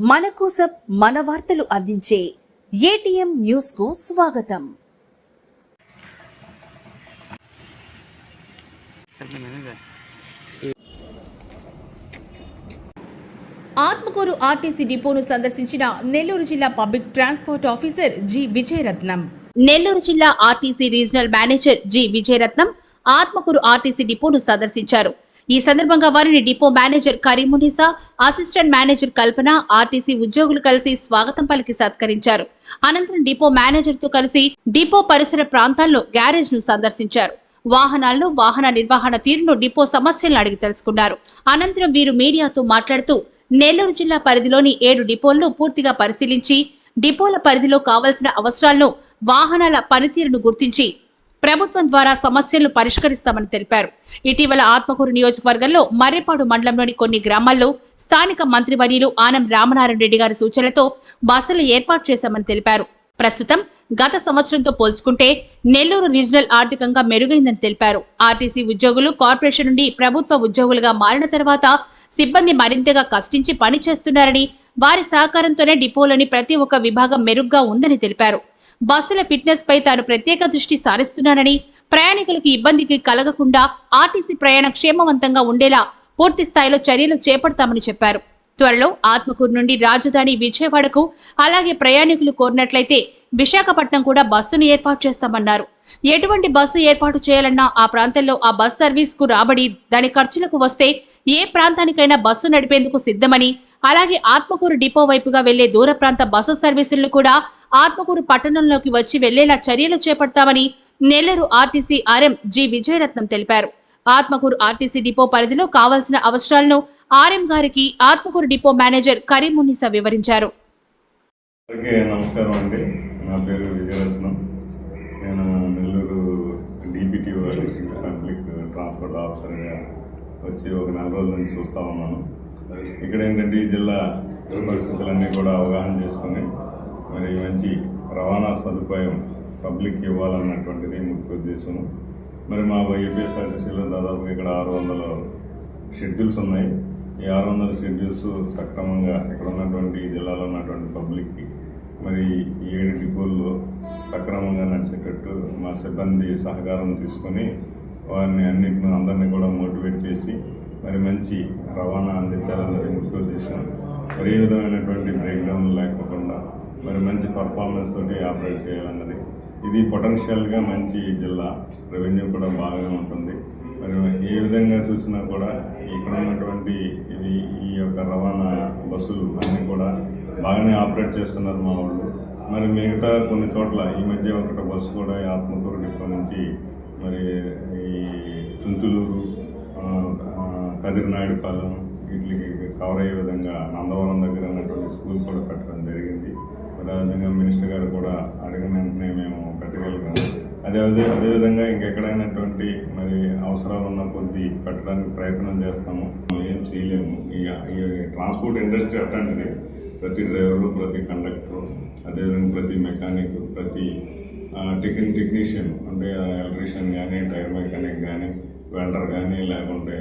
మన కోసం మన వార్తలు అందించే ఏటీఎం న్యూస్కు స్వాగతం. ఆత్మకూరు ఆర్టీసీ డిపోను సందర్శించిన నెల్లూరు జిల్లా public transport officer G Vijayaratnam. Nellore జిల్లా RTC regional manager G Vijayaratnam Atmakur RTC డిపోను సందర్శించారు. ఈ సందర్భంగా వారిని depot manager Karimunisa assistant manager Kalpana RTC ఉద్యోగులు కలిసి స్వాగతం పలికి సత్కరించారు. అనంతరం డిపో మేనేజర్తో కలిసి డిపో పరిసర ప్రాంతాల్లో గ్యారేజ్ను సందర్శించారు. వాహనాల్లో వాహన నిర్వహణ తీరును డిపో సమస్యలను అడిగి తెలుసుకున్నారు. అనంతరం వీరు మీడియాతో మాట్లాడుతూ నెల్లూరు జిల్లా పరిధిలోని ఏడు డిపోలను పూర్తిగా పరిశీలించి డిపోల పరిధిలో కావలసిన అవసరాలను వాహనాల పనితీరును గుర్తించి ప్రభుత్వం ద్వారా సమస్యలను పరిష్కరిస్తామని తెలిపారు. ఇటీవల ఆత్మకూరు నియోజకవర్గంలో మర్రిపాడు మండలంలోని కొన్ని గ్రామాల్లో స్థానిక మంత్రి వర్యులు ఆనం రామనారాయణ రెడ్డి గారి సూచనలతో బస్సులు ఏర్పాటు చేశామని తెలిపారు. ప్రస్తుతం గత సంవత్సరంతో పోల్చుకుంటే నెల్లూరు రీజనల్ ఆర్థికంగా మెరుగైందని తెలిపారు. ఆర్టీసీ ఉద్యోగులు కార్పొరేషన్ నుండి ప్రభుత్వ ఉద్యోగులుగా మారిన తర్వాత సిబ్బంది మరింతగా కష్టించి పని చేస్తున్నారని వారి సహకారంతోనే డిపోలోని ప్రతి ఒక్క విభాగం మెరుగ్గా ఉందని తెలిపారు. బస్సుల ఫిట్నెస్ పై తాను ప్రత్యేక దృష్టి సారిస్తున్నానని ప్రయాణికులకు ఇబ్బందికి కలగకుండా ఆర్టీసీ ప్రయాణ క్షేమవంతంగా ఉండేలా పూర్తి స్థాయిలో చర్యలు చేపడతామని చెప్పారు. త్వరలో ఆత్మకూరు నుండి రాజధాని విజయవాడకు అలాగే ప్రయాణికులు కోరినట్లయితే విశాఖపట్నం కూడా బస్సును ఏర్పాటు చేస్తామన్నారు. ఎటువంటి బస్సు ఏర్పాటు చేయాలన్నా ఆ ప్రాంతంలో ఆ బస్ సర్వీస్కు రాబడి దాని ఖర్చులకు వస్తే ఏ ప్రాంతానికైనా బస్సు నడిపేందుకు సిద్ధమని అలాగే ఆత్మకూరు డిపో వైపుగా వెళ్ళే దూర ప్రాంత బస్సు సర్వీసులను కూడా ఆత్మకూరు పట్టణంలోకి వచ్చి వెళ్ళేలా చర్యలు చేపడతామని Nellore RTC RM G Vijayaratnam తెలిపారు. ఆత్మకూరు ఆర్టీసీ డిపో పరిధిలో కావాల్సిన అవసరాలను ఆర్ఎం గారికి ఆత్మకూరు డిపో మేనేజర్ కరీమునిసా వివరించారు. నమస్కారం అండి. నా పేరు విజయరత్నం. నేను నెల్లూరు డీపీటీ పబ్లిక్ ట్రాన్స్పోర్ట్ ఆఫీసర్గా వచ్చి ఒక నెల రోజుల నుంచి చూస్తూ ఉన్నాను. ఇక్కడ ఏంటంటే ఈ జిల్లా పరిస్థితులన్నీ కూడా అవగాహన చేసుకొని మరి మంచి రవాణా సదుపాయం పబ్లిక్ ఇవ్వాలన్నటువంటిది ముఖ్య ఉద్దేశం మరి మా వైఎస్ఆర్టీసీలో దాదాపుగా ఇక్కడ ఆరు వందల షెడ్యూల్స్ ఉన్నాయి. ఈ ఆరు వందల షెడ్యూల్స్ సక్రమంగా ఇక్కడ ఉన్నటువంటి జిల్లాలో ఉన్నటువంటి పబ్లిక్కి మరి ఈ ఏడు డిపోల్లో సక్రమంగా నడిచేటట్టు మా సిబ్బంది సహకారం తీసుకొని వారిని అన్నింటిని అందరినీ కూడా మోటివేట్ చేసి మరి మంచి రవాణా అందించాలన్నది ముఖ్య ఉద్దేశం మరి ఏ విధమైనటువంటి బ్రేక్డౌన్ లేకోకుండా మరి మంచి పర్ఫార్మెన్స్ తోటి ఆపరేట్ చేయాలన్నది. ఇది పొటెన్షియల్గా మంచి జిల్లా రెవెన్యూ కూడా బాగానే ఉంటుంది. మరి ఏ విధంగా చూసినా కూడా ఇక్కడ ఉన్నటువంటి ఇది ఈ యొక్క రవాణా బస్సులు అన్నీ కూడా బాగానే ఆపరేట్ చేస్తున్నారు మా వాళ్ళు. మరి మిగతా కొన్ని చోట్ల ఈ మధ్య ఒకటి బస్సు కూడా ఆత్మకూరు డిపో నుంచి మరి ఈ చుంచులూరు కదిరినాయుడుపాలెం వీటికి కవర్ అయ్యే విధంగా నందవరం దగ్గర ఉన్నటువంటి స్కూల్ కూడా పెట్టడం జరిగింది. మరి విధంగా మినిస్టర్ గారు కూడా అడిగిన వెంటనే మేము పెట్టగలిగాము అదే అదే అదేవిధంగా ఇంకెక్కడైనటువంటి మరి అవసరాలు ఉన్న కొద్దీ పెట్టడానికి ప్రయత్నం చేస్తాము. ఏం చేయలేము. ఇక ట్రాన్స్పోర్ట్ ఇండస్ట్రీ అట్లాంటిది. ప్రతి డ్రైవరు ప్రతి కండక్టరు అదేవిధంగా ప్రతి మెకానిక్ ప్రతి టెక్ని టెక్నీషియన్ అంటే ఎలక్ట్రీషియన్ కానీ టైర్ మెకానిక్ కానీ వెల్డర్ కానీ లేకుంటే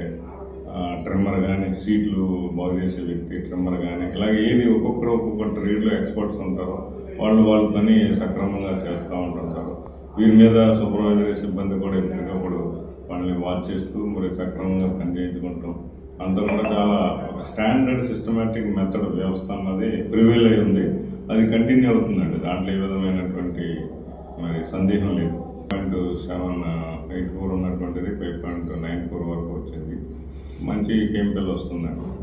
ట్రిమ్మర్ కానీ సీట్లు బాగు చేసే వ్యక్తి ట్రిమ్మర్ కానీ ఇలాగే ఏది ఒక్కొక్కరు ఒక్కొక్క ట్రేడ్లో ఎక్స్పర్ట్స్ ఉంటారో. వాళ్ళు వాళ్ళ పని సక్రమంగా చేస్తూ ఉంటుంటారు. వీరి మీద సూపర్వైజరీ సిబ్బంది కూడా ఎప్పటికప్పుడు వాళ్ళని వాచ్ చేస్తూ మరి సక్రమంగా పనిచేయించుకుంటాం. అంతా కూడా చాలా ఒక స్టాండర్డ్ సిస్టమేటిక్ మెథడ్ వ్యవస్థ అన్నది ప్రివైల్ అయి ఉంది. అది కంటిన్యూ అవుతుందండి. దాంట్లో ఏ విధమైనటువంటి మరి సందేహం లేదు. పాయింట్ సెవెన్ మంచి కెమికల్ వస్తుందండి.